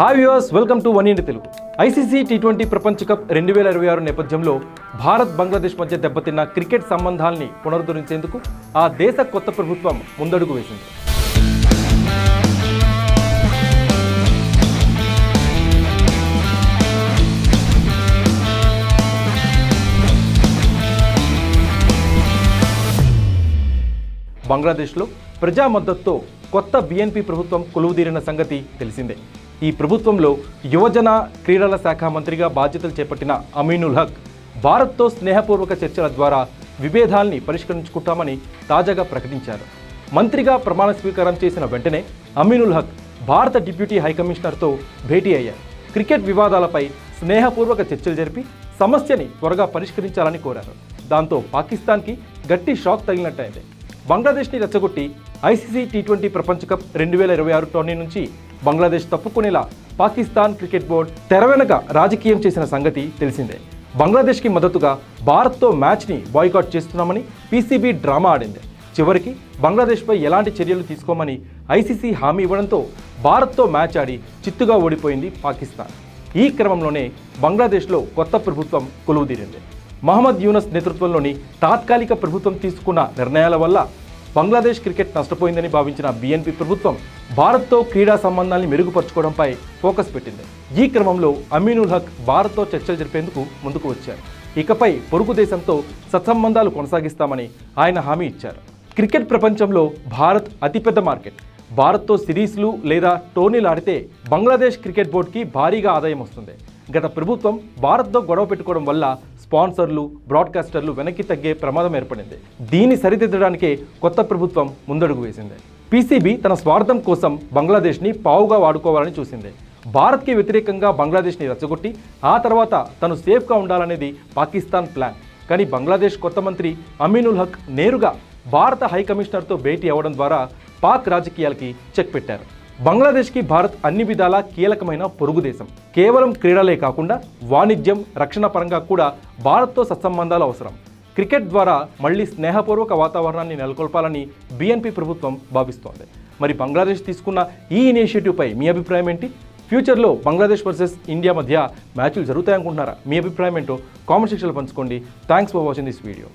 Hi viewers welcome to one India Telugu. ICC T twenty ప్రపంచ cup రెండు వేల ఇరవై ఆరు నేపథ్యంలో భారత్ బంగ్లాదేశ్ మధ్య దెబ్బతిన్న క్రికెట్ సంబంధాల్ని పునరుద్ధరించేందుకు ఆ దేశ కొత్త ప్రభుత్వం ముందడుగు వేసింది. బంగ్లాదేశ్లో ప్రజా మద్దతుతో కొత్త బీఎన్పీ ప్రభుత్వం కొలువుదీరిన సంగతి తెలిసిందే. ఈ ప్రభుత్వంలో యువజన క్రీడల శాఖ మంత్రిగా బాధ్యతలు చేపట్టిన అమీనుల్ హక్ భారత్తో స్నేహపూర్వక చర్చల ద్వారా విభేదాల్ని పరిష్కరించుకుంటామని తాజాగా ప్రకటించారు. మంత్రిగా ప్రమాణ స్వీకారం చేసిన వెంటనే అమీనుల్ హక్ భారత డిప్యూటీ హైకమిషనర్తో భేటీ అయ్యారు. క్రికెట్ వివాదాలపై స్నేహపూర్వక చర్చలు జరిపి సమస్యని త్వరగా పరిష్కరించాలని కోరారు. దాంతో పాకిస్తాన్కి గట్టి షాక్ తగిలినట్టయింది. బంగ్లాదేశ్ని రెచ్చగొట్టి ఐసీసీ టీ ట్వంటీ ప్రపంచ కప్ రెండు వేల ఇరవై ఆరు టోర్నీ నుంచి బంగ్లాదేశ్ తప్పుకునేలా పాకిస్తాన్ క్రికెట్ బోర్డు తెర వెనక రాజకీయం చేసిన సంగతి తెలిసిందే. బంగ్లాదేశ్కి మద్దతుగా భారత్తో మ్యాచ్ని బాయ్కాట్ చేస్తున్నామని పీసీబీ డ్రామా ఆడింది. చివరికి బంగ్లాదేశ్పై ఎలాంటి చర్యలు తీసుకోమని ఐసీసీ హామీ ఇవ్వడంతో భారత్తో మ్యాచ్ ఆడి చిత్తుగా ఓడిపోయింది పాకిస్తాన్. ఈ క్రమంలోనే బంగ్లాదేశ్లో కొత్త ప్రభుత్వం కొలువుదీరింది. మహమ్మద్ యూనస్ నేతృత్వంలోని తాత్కాలిక ప్రభుత్వం తీసుకున్న నిర్ణయాల వల్ల బంగ్లాదేశ్ క్రికెట్ నష్టపోయిందని భావించిన బీఎన్పీ ప్రభుత్వం భారత్తో క్రీడా సంబంధాన్ని మెరుగుపరచుకోవడంపై ఫోకస్ పెట్టింది. ఈ క్రమంలో అమీనుల్ హక్ భారత్తో చర్చలు జరిపేందుకు ముందుకు వచ్చారు. ఇకపై పొరుగు దేశంతో సత్సంబంధాలు కొనసాగిస్తామని ఆయన హామీ ఇచ్చారు. క్రికెట్ ప్రపంచంలో భారత్ అతిపెద్ద మార్కెట్. భారత్తో సిరీస్లు లేదా టోర్నీలు ఆడితే బంగ్లాదేశ్ క్రికెట్ బోర్డుకి భారీగా ఆదాయం వస్తుంది. గత ప్రభుత్వం భారత్తో గొడవ పెట్టుకోవడం వల్ల స్పాన్సర్లు బ్రాడ్కాస్టర్లు వెనక్కి తగ్గే ప్రమాదం ఏర్పడింది. దీన్ని సరిదిద్దడానికే కొత్త ప్రభుత్వం ముందడుగు వేసింది. పీసీబీ తన స్వార్థం కోసం బంగ్లాదేశ్ని పావుగా వాడుకోవాలని చూసింది. భారత్కి వ్యతిరేకంగా బంగ్లాదేశ్ని రచ్చగొట్టి ఆ తర్వాత తను సేఫ్గా ఉండాలనేది పాకిస్తాన్ ప్లాన్. కానీ బంగ్లాదేశ్ కొత్త మంత్రి అమీనుల్ హక్ నేరుగా భారత హై కమిషనర్తో భేటీ అవ్వడం ద్వారా పాక్ రాజకీయాలకి చెక్ పెట్టారు. బంగ్లాదేశ్కి భారత్ అన్ని విధాలా కీలకమైన పొరుగు దేశం. కేవలం క్రీడలే కాకుండా వాణిజ్యం రక్షణ పరంగా కూడా భారత్తో సత్సంబంధాలు అవసరం. క్రికెట్ ద్వారా మళ్ళీ స్నేహపూర్వక వాతావరణాన్ని నెలకొల్పాలని బీఎన్పీ ప్రభుత్వం భావిస్తోంది. మరి బంగ్లాదేశ్ తీసుకున్న ఈ ఇనిషియేటివ్పై మీ అభిప్రాయం ఏంటి? ఫ్యూచర్లో బంగ్లాదేశ్ వర్సెస్ ఇండియా మధ్య మ్యాచ్లు జరుగుతాయనుకుంటున్నారా? మీ అభిప్రాయం ఏంటో కామెంట్ సెక్షన్లో పంచుకోండి. Thanks for watching this video.